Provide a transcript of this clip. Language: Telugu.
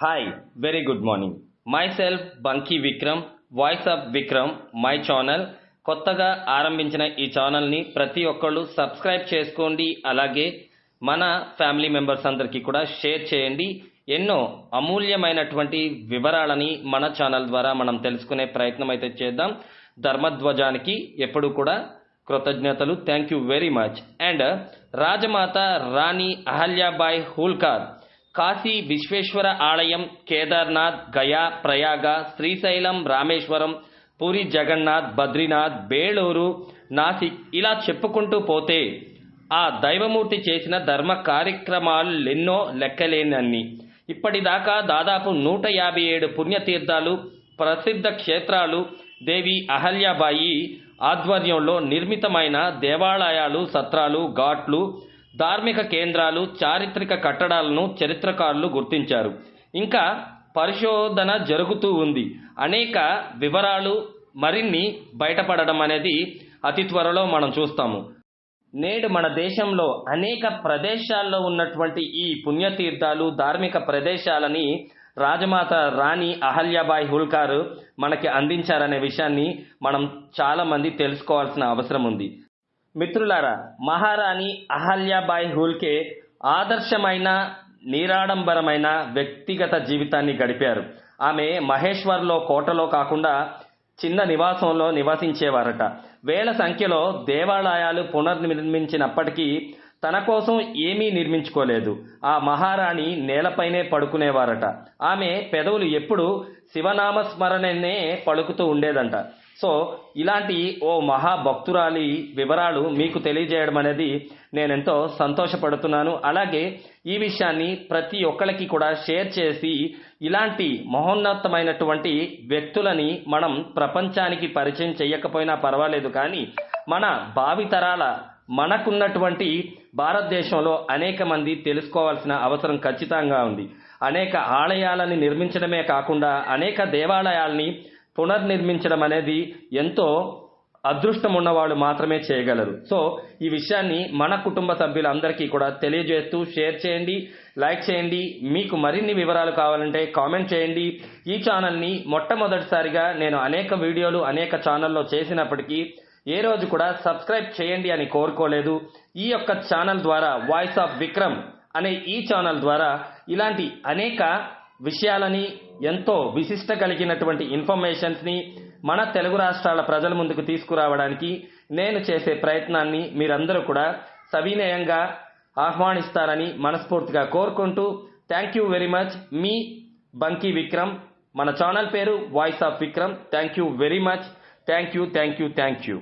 Hi very good morning myself Banki Vikram voice of Vikram my channel కొత్తగా ఆరంభించిన ఈ ఛానల్ని ప్రతి ఒక్కళ్ళు సబ్స్క్రైబ్ చేసుకోండి. అలాగే మన ఫ్యామిలీ మెంబర్స్ అందరికీ కూడా షేర్ చేయండి. ఎన్నో అమూల్యమైనటువంటి వివరాలని మన ఛానల్ ద్వారా మనం తెలుసుకునే ప్రయత్నం అయితే చేద్దాం. ధర్మధ్వజానికి ఎప్పుడు కూడా కృతజ్ఞతలు. Thank you very much and రాజమాత రాణి అహల్యాబాయ్ హూల్కార్. కాశీ విశ్వేశ్వర ఆలయం కేదార్నాథ్ గయా ప్రయాగ శ్రీశైలం రామేశ్వరం పూరి జగన్నాథ్ బద్రీనాథ్ బేళూరు నాసిక్ ఇలా చెప్పుకుంటూ పోతే ఆ దైవమూర్తి చేసిన ధర్మ కార్యక్రమాలు ఎన్నో లెక్కలేనన్ని. ఇప్పటిదాకా దాదాపు నూట యాభై ఏడు పుణ్యతీర్థాలు ప్రసిద్ధ క్షేత్రాలు దేవి అహల్యాబాయి ఆధ్వర్యంలో నిర్మితమైన దేవాలయాలు సత్రాలు ఘాట్లు ధార్మిక కేంద్రాలు చారిత్రక కట్టడాలను చరిత్రకారులు గుర్తించారు. ఇంకా పరిశోధన జరుగుతూ ఉంది. అనేక వివరాలు మరిన్ని బయటపడడం అనేది అతి త్వరలో మనం చూస్తాము. నేడు మన దేశంలో అనేక ప్రదేశాల్లో ఉన్నటువంటి ఈ పుణ్యతీర్థాలు ధార్మిక ప్రదేశాలని రాజమాత రాణి అహల్యాబాయి హుల్కారు మనకి అందించారనే విషయాన్ని మనం చాలామంది తెలుసుకోవాల్సిన అవసరం ఉంది. మిత్రులారా మహారాణి అహల్యాబాయి హోల్కే ఆదర్శమైన నిరాడంబరమైన వ్యక్తిగత జీవితాన్ని గడిపారు. ఆమె మహేశ్వర్లో కోటలో కాకుండా చిన్న నివాసంలో నివసించేవారట. వేల సంఖ్యలో దేవాలయాలు పునర్నిర్మించినప్పటికీ తన కోసం ఏమీ నిర్మించుకోలేదు. ఆ మహారాణి నేలపైనే పడుకునేవారట. ఆమె పెదవులు ఎప్పుడు శివనామస్మరణనే పడుకుతూ పలుకుతూ ఉండేదంట. సో ఇలాంటి ఓ మహాభక్తురాలి వివరాలు మీకు తెలియజేయడం అనేది నేనెంతో సంతోషపడుతున్నాను. అలాగే ఈ విషయాన్ని ప్రతి ఒక్కరికి కూడా షేర్ చేసి ఇలాంటి మహోన్నతమైనటువంటి వ్యక్తులని మనం ప్రపంచానికి పరిచయం చేయకపోయినా పర్వాలేదు కానీ మన భావితరాల మనకున్నటువంటి భారతదేశంలో అనేక మంది తెలుసుకోవాల్సిన అవసరం ఖచ్చితంగా ఉంది. అనేక ఆలయాలని నిర్మించడమే కాకుండా అనేక దేవాలయాల్ని పునర్నిర్మించడం అనేది ఎంతో అదృష్టం ఉన్నవాళ్ళు మాత్రమే చేయగలరు. సో ఈ విషయాన్ని మన కుటుంబ సభ్యులందరికీ కూడా తెలియజేస్తూ షేర్ చేయండి లైక్ చేయండి. మీకు మరిన్ని వివరాలు కావాలంటే కామెంట్ చేయండి. ఈ ఛానల్ని మొట్టమొదటిసారిగా నేను అనేక వీడియోలు అనేక ఛానల్లో చేసినప్పటికీ ఏ రోజు కూడా సబ్స్క్రైబ్ చేయండి అని కోరుకోలేదు. ఈ యొక్క ఛానల్ ద్వారా వాయిస్ ఆఫ్ విక్రమ్ అనే ఈ ఛానల్ ద్వారా ఇలాంటి అనేక విషయాలని ఎంతో విశిష్ట కలిగినటువంటి ఇన్ఫర్మేషన్స్ని మన తెలుగు రాష్ట్రాల ప్రజల ముందుకు తీసుకురావడానికి నేను చేసే ప్రయత్నాన్ని మీరందరూ కూడా సవినయంగా ఆహ్వానిస్తారని మనస్ఫూర్తిగా కోరుకుంటూ థ్యాంక్ యూ వెరీ మచ్ మీ బంకీ విక్రమ్ మన ఛానల్ పేరు voice of Vikram thank you very much thank you thank you thank you